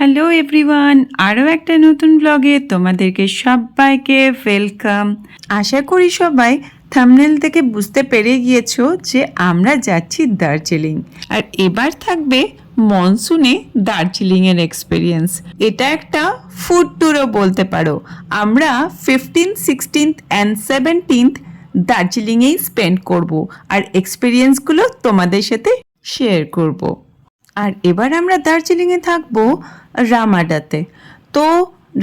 Hello everyone আরও একটা নতুন ব্লগে তোমাদেরকে সবাইকে ওয়েলকাম আশা করি সবাই থামনেল থেকে বুঝতে পেরে গিয়েছো যে আমরা যাচ্ছি দার্জিলিং। আর এবার থাকবে মনসুনে দার্জিলিংয়ের এক্সপিরিয়েন্স এটা একটা ফুড ট্যুরও বলতে পারো। আমরা ফিফটিন্থ সিক্সটিন্থ অ্যান্ড সেভেন্টিন্থ দার্জিলিংয়েই স্পেন্ড করব। আর এক্সপিরিয়েন্সগুলো তোমাদের সাথে শেয়ার করব। আর এবার আমরা দার্জিলিংয়ে থাকব রামাডাতে। তো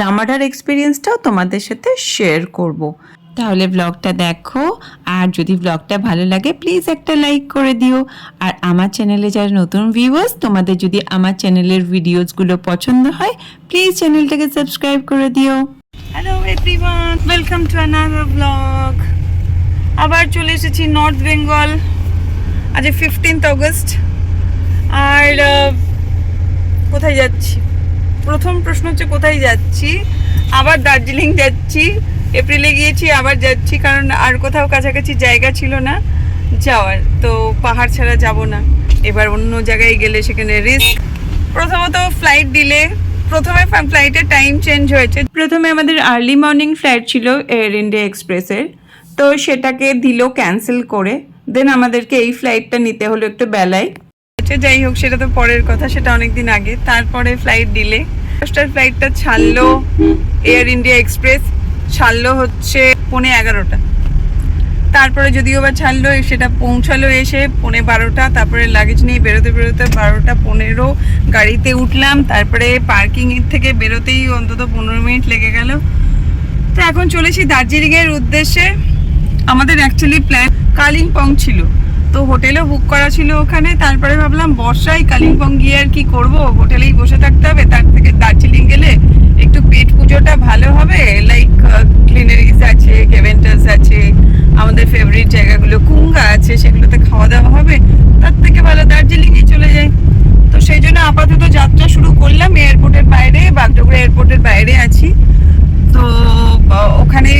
রামাডার এক্সপিরিয়েন্সটাও তোমাদের সাথে শেয়ার করব। তাহলে ব্লগটা দেখো, আর যদি ব্লগটা ভালো লাগে প্লিজ একটা লাইক করে দিও। আর আমার চ্যানেলে যারা নতুন ভিউয়ার্স তোমাদের যদি আমার চ্যানেলের ভিডিওসগুলো পছন্দ হয় প্লিজ চ্যানেলটাকে সাবস্ক্রাইব করে দিও। Hello everyone welcome to another vlog আবার চলে এসেছি নর্থ বেঙ্গল আজ ফিফটিন্থ অগস্ট আর কোথায় যাচ্ছি? প্রথম প্রশ্ন হচ্ছে কোথায় যাচ্ছি? আবার দার্জিলিং যাচ্ছি, এপ্রিলে গিয়েছি, আবার যাচ্ছি, কারণ আর কোথাও কাছাকাছি জায়গা ছিল না যাওয়ার, তো পাহাড় ছাড়া যাব না। এবার অন্য জায়গায় গেলে সেখানে রিস্ক প্রথমত ফ্লাইট দিলে প্রথমে ফ্লাইটের টাইম চেঞ্জ হয়েছে। প্রথমে আমাদের আর্লি মর্নিং ফ্লাইট ছিল এয়ার ইন্ডিয়া এক্সপ্রেসের তো সেটাকে দিল ক্যান্সেল করে। দেন আমাদেরকে এই ফ্লাইটটা নিতে হলো একটু বেলায়। আচ্ছা যাই হোক, সেটা তো পরের কথা, সেটা অনেক দিন আগে। তারপরে ফ্লাইট ডিলে ফার্স্টার ফ্লাইটটা ছাড়লো এয়ার ইন্ডিয়া এক্সপ্রেস ছাড়লো হচ্ছে পৌনে এগারোটা। তারপরে যদিও বা ছাড়লো, সেটা পৌঁছালো এসে পৌনে বারোটা, তারপরে লাগেজ নিয়ে বেরোতে বেরোতে বারোটা পনেরো, গাড়িতে উঠলাম, তারপরে পার্কিংয়ের থেকে বেরোতেই অন্তত পনেরো মিনিট লেগে গেল। তো এখন চলেছি দার্জিলিংয়ের উদ্দেশ্যে। আমাদের অ্যাকচুয়ালি প্ল্যান কালিম্পং ছিল। তো হোটেলও বুক করা ছিল ওখানে। তারপরে ভাবলাম, বর্ষায় কালিম্পং গিয়ে আর কি করব? হোটেলেই বসে থাকতে হবে। তার থেকে দার্জিলিং গেলে একটু পেট পুজোটা ভালো হবে। লাইক ক্লিনারিজ আছে কেভেন্টাস আছে, আমাদের ফেভারিট জায়গাগুলো। কুঙ্গা আছে, সেগুলোতে খাওয়া দাওয়া হবে। তার থেকে ভালো দার্জিলিংয়ে চলে যাই। তো সেই জন্য আপাতত যাত্রা শুরু করলাম। এয়ারপোর্টের বাইরে, বাগডোগরা এয়ারপোর্টের বাইরে আছি তো আহ, ওখানে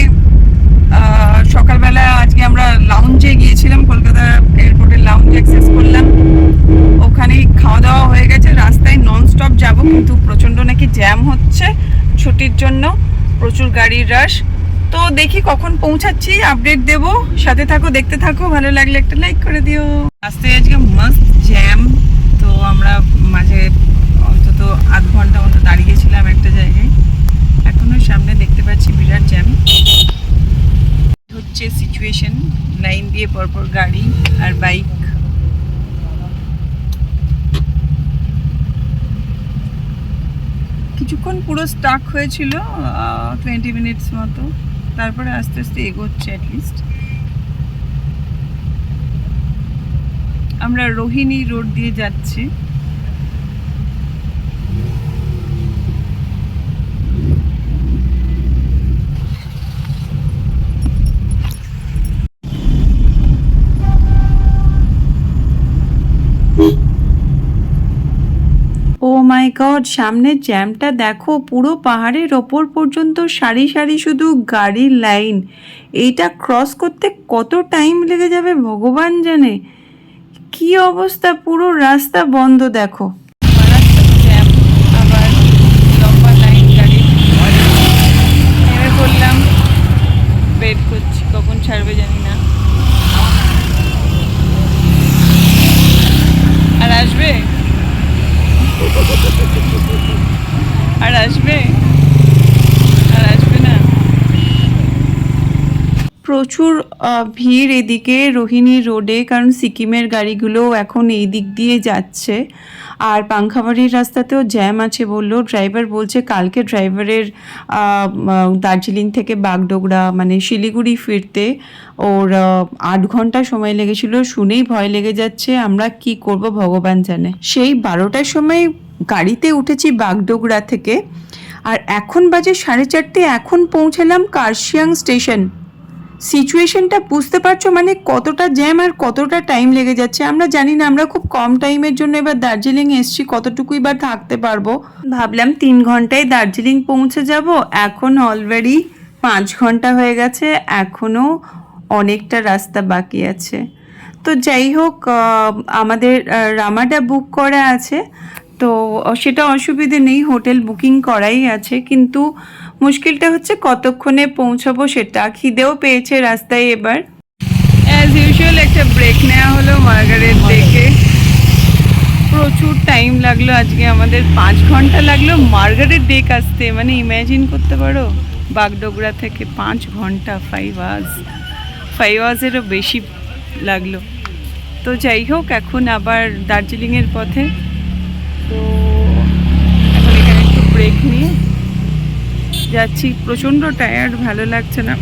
আহ, সকালবেলা আজকে আমরা লাউঞ্জে গিয়েছিলাম কলকাতা এয়ারপোর্টের লাউঞ্জ অ্যাক্সেস করলাম ওখানেই খাওয়া দাওয়া হয়ে গেছে রাস্তায় নন স্টপ যাব কিন্তু প্রচণ্ড নাকি জ্যাম হচ্ছে, ছুটির জন্য প্রচুর গাড়ির রাশ তো দেখি কখন পৌঁছাচ্ছি আপডেট দেব। সাথে থাকো, দেখতে থাকো। ভালো লাগলে একটা লাইক করে দিও। রাস্তায় আজকে মাস্ট জ্যাম তো আমরা মাঝে অন্তত আধ ঘণ্টা মতো দাঁড়িয়েছিলাম একটা জায়গায়। এখনও সামনে দেখতে পাচ্ছি বিরাট জ্যাম হচ্ছে সিচুয়েশন লাইন দিয়ে পরপর গাড়ি আর বাইক কিছুক্ষণ পুরো স্টাক হয়েছিল টোয়েন্টি মিনিটস মতো। তারপরে আস্তে আস্তে এগোচ্ছে অ্যাটলিস্ট আমরা রোহিণী রোড দিয়ে যাচ্ছি। মাই গড, সামনের জ্যামটা দেখো, পুরো পাহাড়ের ওপর পর্যন্ত সারি সারি শুধু গাড়ির লাইন। এইটা ক্রস করতে কত টাইম লেগে যাবে ভগবান জানে। কি অবস্থা, পুরো রাস্তা বন্ধ দেখো। নেমে করছি, কখন ছাড়বে জানি না আর আসবে আর আসবে আর আসবে না প্রচুর ভিড় এদিকে রোহিণী রোডে, কারণ সিকিমের গাড়িগুলো এখন এই দিক দিয়ে যাচ্ছে। আর পাংখাবাড়ির রাস্তাতেও জ্যাম আছে বলল। ড্রাইভার বলছে, কালকে ড্রাইভারের দার্জিলিং থেকে বাগডোগরা মানে শিলিগুড়ি ফিরতে ওর আট ঘণ্টা সময় লেগেছিল। শুনেই ভয় লেগে যাচ্ছে, আমরা কি করব ভগবান জানে। সেই বারোটার সময় গাড়িতে উঠেছি বাগডোগরা থেকে। আর এখন বাজে সাড়ে চারটে, এখন পৌঁছালাম কার্শিয়াং স্টেশন। সিচুয়েশনটা বুঝতে পারছ মানে কতটা জ্যাম আর কতটা টাইম লেগে যাচ্ছে? আমরা জানি না, আমরা খুব কম টাইমের জন্য এবার দার্জিলিং এসছি, কতটুকুই বা থাকতে পারব? ভাবলাম তিন ঘন্টায় দার্জিলিং পৌঁছে যাব, এখন অলরেডি পাঁচ ঘণ্টা হয়ে গেছে এখনও অনেকটা রাস্তা বাকি আছে। তো যাই হোক আমাদের রামাডা বুক করা আছে, তো সেটা অসুবিধে নেই হোটেল বুকিং করাই আছে, কিন্তু মুশকিলটা হচ্ছে কতক্ষণে পৌঁছাবো সেটা। খিদেও পেয়েছে রাস্তায় এবার। অ্যাজ ইউজুয়াল একটা ব্রেক নেওয়া হলো মার্গারেট দেখে। প্রচুর টাইম লাগল আজকে আমাদের পাঁচ ঘণ্টা লাগল মার্গারেট ডেক আসতে। মানে ইম্যাজিন করতে পারো বাগডোগরা থেকে পাঁচ ঘণ্টা ফাইভ আওয়ার্স ফাইভ আওয়ার্সেরও বেশি লাগল। তো যাই হোক এখন আবার দার্জিলিংয়ের পথে। তো এখন এখানে একটু ব্রেক নিয়ে যাচ্ছি, প্রচণ্ড টায়ার্ড ভালো লাগছে না।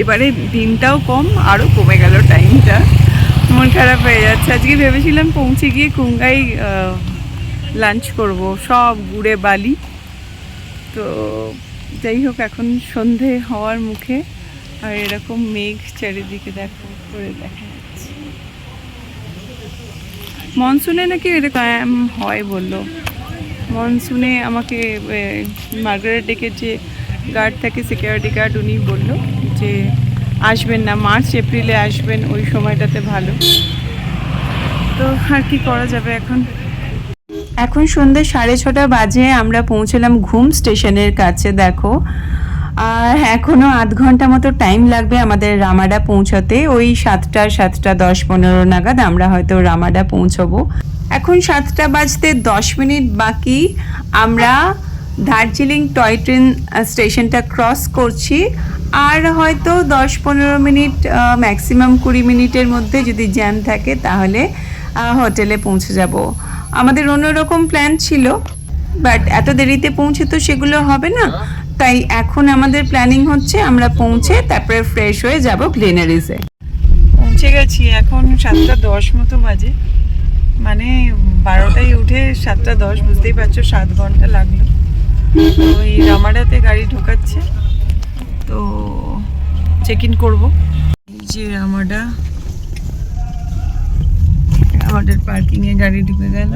এবারে দিনটাও কম আরও কমে গেল টাইমটা মন খারাপ হয়ে যাচ্ছে। আজকে ভেবেছিলাম পৌঁছে গিয়ে কুঙ্গাই লাঞ্চ করব। সব গুড়ে বালি। তো যাই হোক, এখন সন্ধে হওয়ার মুখে আর এরকম মেঘ চারিদিকে দেখো, করে দেখা যাচ্ছে। মনসুনে নাকি এরকম হয় বলল। মনসুনে আমাকে মার্গারেট ডেকের যে গার্ড থাকে সিকিউরিটি গার্ড উনি বলল যে আসবেন না, মার্চ, এপ্রিলে আসবেন, ওই সময়টাতে ভালো। তো আর কি করা যাবে এখন? এখন সন্ধ্যে সাড়ে ছটা বাজে, আমরা পৌঁছলাম ঘুম স্টেশনের কাছে, দেখো। আর এখনও আধ ঘণ্টা মতো টাইম লাগবে আমাদের রামাডা পৌঁছাতে। ওই সাতটা সাতটা দশ পনেরো নাগাদ আমরা হয়তো রামাডা পৌঁছবো। এখন সাতটা বাজতে দশ মিনিট বাকি। আমরা দার্জিলিং টয় ট্রেন স্টেশনটা ক্রস করছি। আর হয়তো দশ পনেরো মিনিট ম্যাক্সিমাম কুড়ি মিনিটের মধ্যে যদি জ্যাম থাকে, তাহলে হোটেলে পৌঁছে যাব। আমাদের অন্যরকম প্ল্যান ছিল বাট এত দেরিতে পৌঁছে তো সেগুলো হবে না। তাই এখন আমাদের প্ল্যানিং হচ্ছে, আমরা পৌঁছে তারপরে ফ্রেশ হয়ে যাব গ্লিনারিজে পৌঁছে গেছি, এখন সাতটা দশ মতো বাজে। মানে বারোটায় উঠে সাতটা দশ, বুঝতেই পারছ, সাত ঘণ্টা লাগল। এই রামাডাতে গাড়ি ঢোকাচ্ছে। তো চেক ইন করব। এই যে রামাডা। আমাদের পার্কিংয়ে গাড়ি ঢুকে গেল।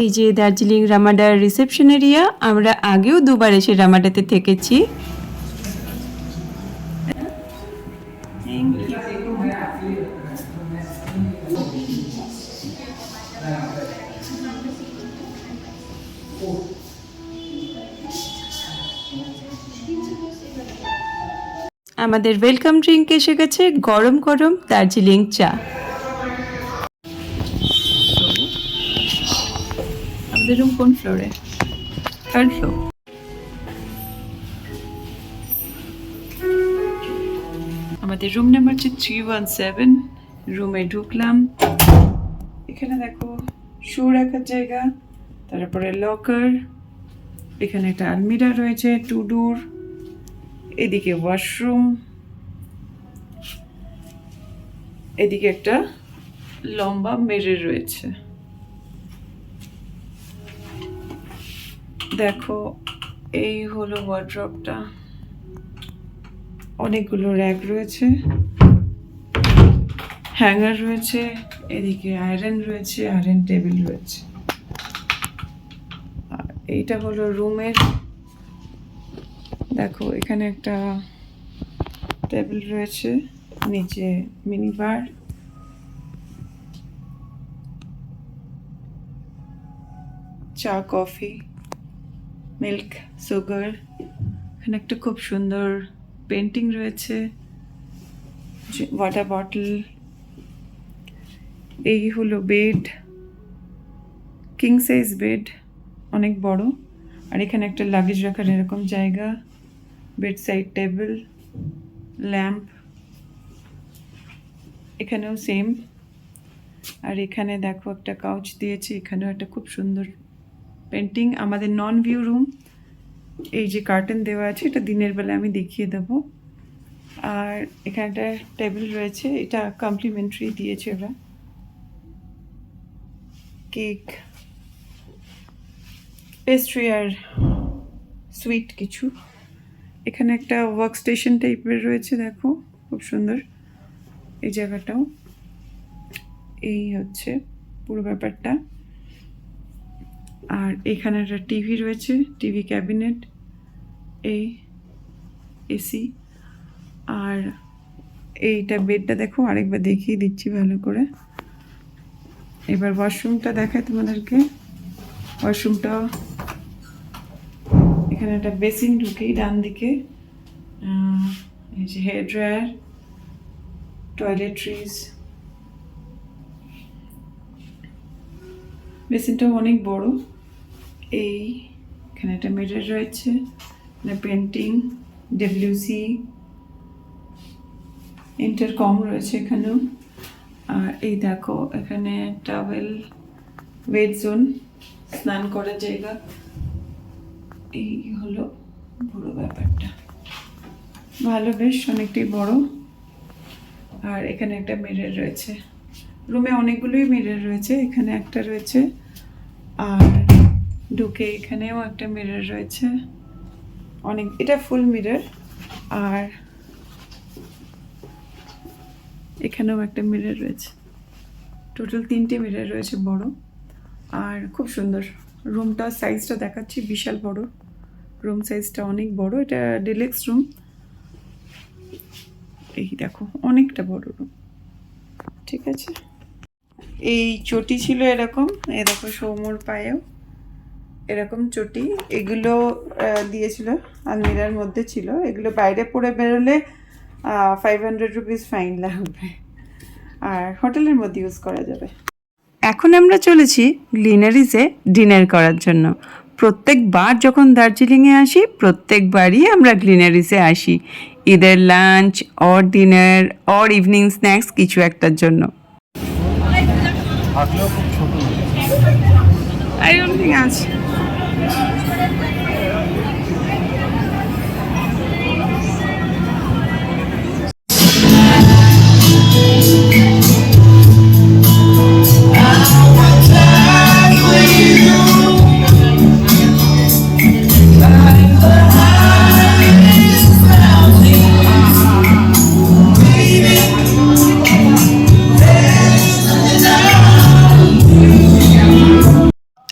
এই যে দার্জিলিং রামাডার রিসেপশন এরিয়া আমরা আগেও দুবার এসে রামাডাতে থেকেছি। আমাদের ওয়েলকাম ড্রিঙ্ক এসে গেছে গরম গরম দার্জিলিং চা। আমাদের রুম কোন ফ্লোরে থার্ড ফ্লোর আমাদের রুম নাম্বার হচ্ছে থ্রি ওয়ান সেভেন রুমে ঢুকলাম। এখানে দেখো শু রাখার জায়গা, তারপরে লকার এখানে একটা আলমিরা রয়েছে টু ডোর এদিকে ওয়াশরুম এদিকে একটা লম্বা মেরে রয়েছে। দেখো, এই হলো ওয়ার্ড্রপটা অনেকগুলো র্যাক রয়েছে। হ্যাঙ্গার রয়েছে, এদিকে আয়রন রয়েছে আয়রন টেবিল রয়েছে। এইটা হলো রুমের দেখো, এখানে একটা টেবিল রয়েছে, নিচে মিনি বার চা কফি মিল্ক সুগার এখানে একটা খুব সুন্দর পেন্টিং রয়েছে ওয়াটার বটল এই হলো বেড কিং সাইজ বেড অনেক বড়। আর এখানে একটা লাগেজ রাখার এরকম জায়গা। বেড সাইড টেবিল ল্যাম্প এখানেও সেম আর এখানে দেখো একটা কাউচ দিয়েছে, এখানেও একটা খুব সুন্দর পেন্টিং আমাদের নন ভিউ রুম এই যে কার্টেন দেওয়া আছে, এটা দিনের বেলা আমি দেখিয়ে দেবো। আর এখানে একটা টেবিল রয়েছে, এটা কমপ্লিমেন্টারি দিয়েছে ওরা। কেক পেস্ট্রি আর সুইট কিছু। এখানে একটা ওয়ার্ক স্টেশন টাইপের রয়েছে, দেখো, খুব সুন্দর। এই জায়গাটাও। এই হচ্ছে পুরো ব্যাপারটা। আর এখানে একটা টিভি রয়েছে টিভি ক্যাবিনেট এই এসি আর এইটা বেডটা দেখো, আরেকবার দেখিয়ে দিচ্ছি ভালো করে। এবার ওয়াশরুমটা দেখাই তোমাদেরকে। ওয়াশরুমটা এখানে একটা বেসিন ঢুকেই ডান দিকে। এই যে হেয়ার ড্রায়ার, টয়লেট্রিজ। বেসিনটাও অনেক বড়। এই, এখানে একটা মিরর রয়েছে পেন্টিং ডব্লিউসি ইন্টারকম রয়েছে এখানেও। আর এই দেখো, এখানে টাওয়েল ওয়েট জোন, স্নান করার জায়গা। এই হলো পুরো ব্যাপারটা। ভালো বেশ, অনেকটাই বড়। আর এখানে একটা মিরর রয়েছে। রুমে অনেকগুলোই মিরর রয়েছে, এখানে একটা রয়েছে। আর ঢুকে এখানেও একটা মিরর রয়েছে। অনেক, এটা ফুল মিরর আর এখানেও একটা মিরর রয়েছে। টোটাল তিনটে মিরর রয়েছে বড়। আর খুব সুন্দর। রুমটা সাইজটা দেখাচ্ছি, বিশাল বড়। রুম সাইজটা অনেক বড়, এটা ডিলেক্স রুম এই দেখো, অনেকটা বড় রুম ঠিক আছে? এই চটি ছিল এরকম এ দেখো সৌমর পায়েও। এরকম চটি, এগুলো দিয়েছিল, আলমিরার মধ্যে ছিল। এগুলো বাইরে পড়ে বেরোলে ফাইভ হান্ড্রেড রুপিস ফাইন লাগবে। আর হোটেলের মধ্যে ইউজ করা যাবে। এখন আমরা চলেছি গ্লিনারিজে ডিনার করার জন্য। প্রত্যেকবার যখন দার্জিলিংয়ে আসি প্রত্যেকবারই আমরা গ্লিনারিজে আসি। ঈদের lunch or dinner or evening snacks কিছু একটার জন্য। খুব ছোট।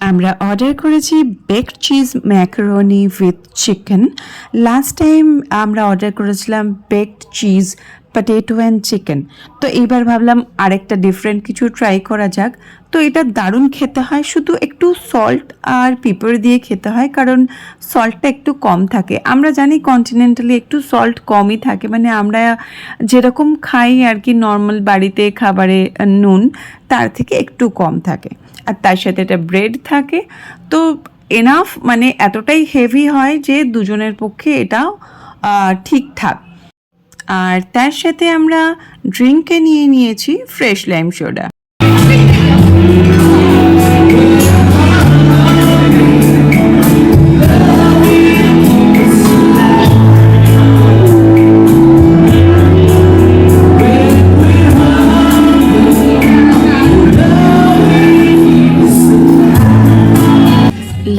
আমরা অর্ডার করেছি baked cheese macaroni with chicken last time আমরা অর্ডার করেছিলাম baked cheese potato and chicken তো এইবার ভাবলাম আরেকটা ডিফারেন্ট কিছু ট্রাই করা যাক। তো এটা দারুণ খেতে হয়, শুধু একটু সল্ট আর পিপর দিয়ে খেতে হয়, কারণ সল্টটা একটু কম থাকে। আমরা জানি কন্টিনেন্টালি একটু সল্ট কমই থাকে মানে আমরা যেরকম খাই আর কি নর্মাল বাড়িতে খাবারে নুন, তার থেকে একটু কম থাকে। আর তার সাথে এটা ব্রেড থাকে। তো এনাফ মানে এতটাই হেভি হয় যে দুজনের পক্ষে এটাও ঠিকঠাক। আর তার সাথে আমরা ড্রিঙ্কে নিয়ে নিয়েছি fresh lime soda.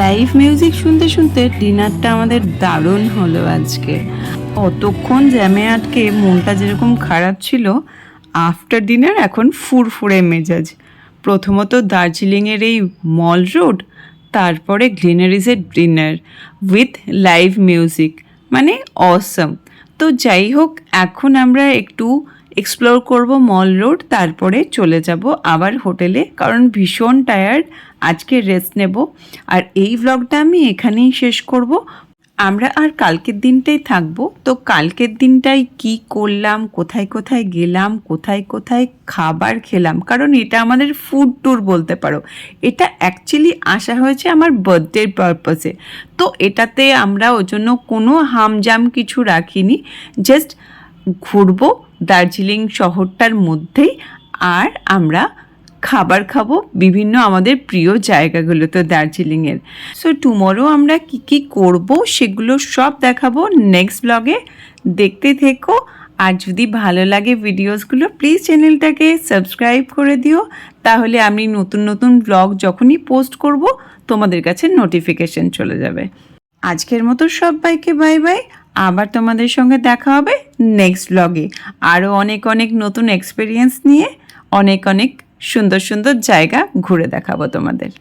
Live music শুনতে শুনতে ডিনারটা আমাদের দারুণ হলো আজকে। অতক্ষণ জ্যামে আটকে মনটা যেরকম খারাপ ছিল আফটার ডিনার এখন ফুরফুরে মেজাজ। প্রথমত দার্জিলিংয়ের এই মল রোড তারপরে গ্লিনারিজের ডিনার উইথ লাইভ মিউজিক মানে অসম তো যাই হোক, এখন আমরা একটু এক্সপ্লোর করব মল রোড তারপরে চলে যাব আবার হোটেলে, কারণ ভীষণ টায়ার্ড আজকে রেস্ট নেব। আর এই ব্লগটা আমি এখানেই শেষ করব। আমরা আর কালকের দিনটাই থাকব। তো কালকের দিনটাই কি করলাম, কোথায় কোথায় গেলাম, কোথায় কোথায় খাবার খেলাম? কারণ এটা আমাদের ফুড ট্যুর বলতে পারো। এটা অ্যাকচুয়ালি আসা হয়েছে আমার বার্থডের পারপাসে তো এটাতে আমরা ওই জন্য কোনো হামজাম কিছু রাখিনি। জাস্ট ঘুরবো দার্জিলিং শহরটার মধ্যেই আর আমরা খাবার খাব, বিভিন্ন আমাদের প্রিয় জায়গাগুলো তো দার্জিলিংয়ের। সো টুমরো আমরা কি কি করব সেগুলো সব দেখাবো নেক্সট ব্লগে দেখতে থেকো। আর যদি ভালো লাগে ভিডিওসগুলো প্লিজ চ্যানেলটাকে সাবস্ক্রাইব করে দিও। তাহলে আমি নতুন নতুন ব্লগ যখনই পোস্ট করব, তোমাদের কাছে নোটিফিকেশন চলে যাবে। আজকের মতো সবাইকে বাই বাই আবার তোমাদের সঙ্গে দেখা হবে নেক্সট ব্লগে আরও অনেক অনেক নতুন এক্সপিরিয়েন্স নিয়ে। অনেক অনেক সুন্দর সুন্দর জায়গা ঘুরে দেখাবো তোমাদের।